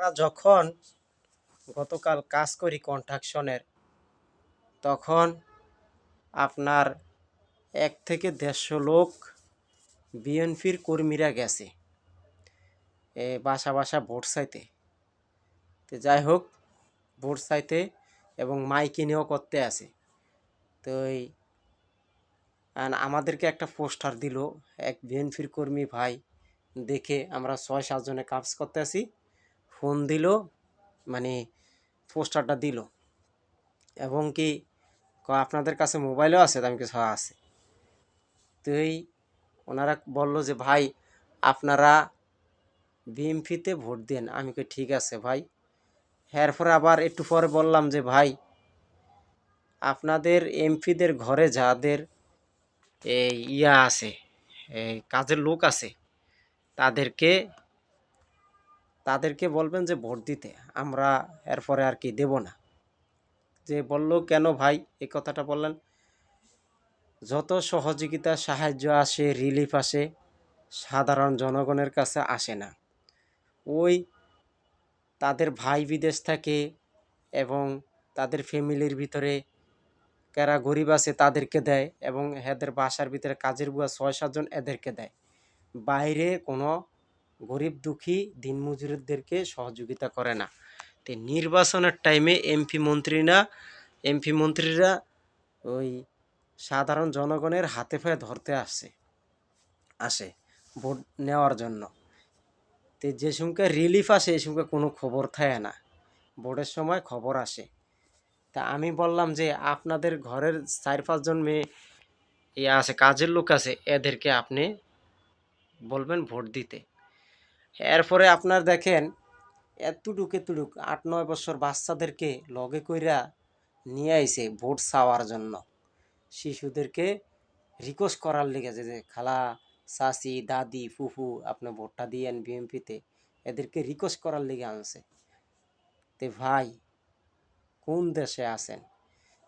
আমরা যখন গতকাল কাজ করি কন্ট্রাকশনের, তখন আপনার এক থেকে দেড়শো লোক বিএনপির কর্মীরা গেছে, এ বাসা বাসা ভোট চাইতে। তো যাই হোক, ভোট চাইতে এবং মাইকিনেও করতে আছে। তো এই আমাদেরকে একটা পোস্টার দিল এক বিএনপির কর্মী ভাই, দেখে আমরা ছয় সাতজনে কাজ করতে আছি। ফোন দিল মানে পোস্টারটা দিল। এবং কি আপনাদের কাছে মোবাইলও আছে আমি কিছু "হ্যাঁ, আছে। তো এই ওনারা বলল যে ভাই আপনারা বিএমপিতে ভোট দেন। আমি কই ঠিক আছে ভাই। এরপরে আবার একটু পরে বললাম যে ভাই আপনাদের এমপিদের ঘরে যাদের এই ইয়া আছে কাজের লোক আছে তাদেরকে তাদেরকে বলবেন যে, ভোট দিতে, আমরা এরপরে আর কি দেব না। যে বলল, কেন ভাই? এই কথাটা বললেন। যত সহযোগিতা, সাহায্য আসে রিলিফ আসে, সাধারণ জনগণের কাছে আসে না। ওই তাদের ভাই বিদেশ থাকে এবং তাদের ফ্যামিলির ভিতরে কারা গরিব আছে তাদেরকে দেয় এবং এদের বাসার ভিতরে কাজের বুয়া ছয় সাতজন এদেরকে দেয়। বাইরে কোনো গরিব দুঃখী দিনমজুরদেরকে সহযোগিতা করে না। তো নির্বাচনের টাইমে এমপি মন্ত্রীরা এমপি মন্ত্রীরা ওই সাধারণ জনগণের হাতে পায়ে ধরতে আসে আসে ভোট নেওয়ার জন্য। তো যে সঙ্গে রিলিফ আসে এই সঙ্গে কোনো খবর থাকে না। ভোটের সময় খবর আসে। তা আমি বললাম যে আপনাদের ঘরের চার পাঁচজন মেয়ে ইয়ে আছে, কাজের লোক আছে, এদেরকে আপনি বলবেন ভোট দিতে। এরপরে আপনার দেখেন, এতটুক এতটুক আট নয় বছর বাচ্চাদেরকে লগে কইরা নিয়ে আইছে ভোট চাওয়ার জন্য। শিশুদেরকে রিকোয়েস্ট করার লেগে যে খালা, চাচি, দাদি, ফুফু, আপনি ভোটটা দিয়েন বিএমপিতে এদেরকে রিকোয়েস্ট করার লেগে আনছে। তে ভাই, কোন দেশে আছেন?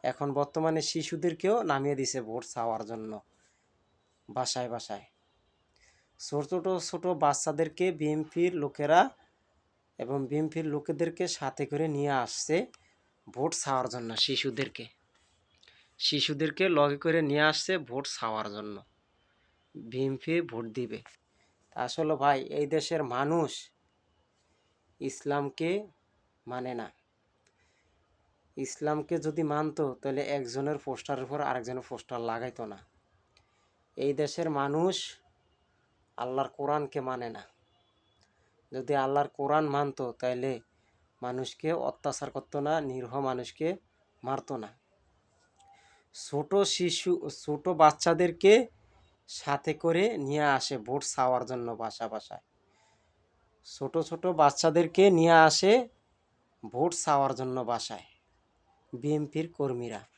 এখন বর্তমানে শিশুদেরকেও নামিয়ে দিছে ভোট চাওয়ার জন্য, বাসায় বাসায়। ছোট ছোট বাচ্চাদেরকে বিএমপির লোকেরা এবং বিএমপির লোকেদেরকে সাথে করে নিয়ে আসছে ভোট ছাওয়ার জন্য শিশুদেরকে। শিশুদেরকে লগে করে নিয়ে আসছে ভোট ছাওয়ার জন্য। বিএমপি ভোট দিবে। আসলে ভাই, এই দেশের মানুষ ইসলামকে মানে না। ইসলামকে যদি মানতো, তাহলে একজনের পোস্টারের উপর আরেকজনের পোস্টার লাগাইতো না। এই দেশের মানুষ আল্লাহর কোরআনকে মানে না। যদি আল্লাহর কোরআন মানতো, তাইলে মানুষকে অত্যাচার করতো না, নিরীহ মানুষকে মারতো না। ছোট শিশু, ছোট বাচ্চাদেরকে সাথে করে নিয়ে আসে ভোট চাওয়ার জন্য বাসা বাসায়। ছোট ছোট বাচ্চাদেরকে নিয়ে আসে ভোট চাওয়ার জন্য বাসায়। বিএমপির কর্মীরা।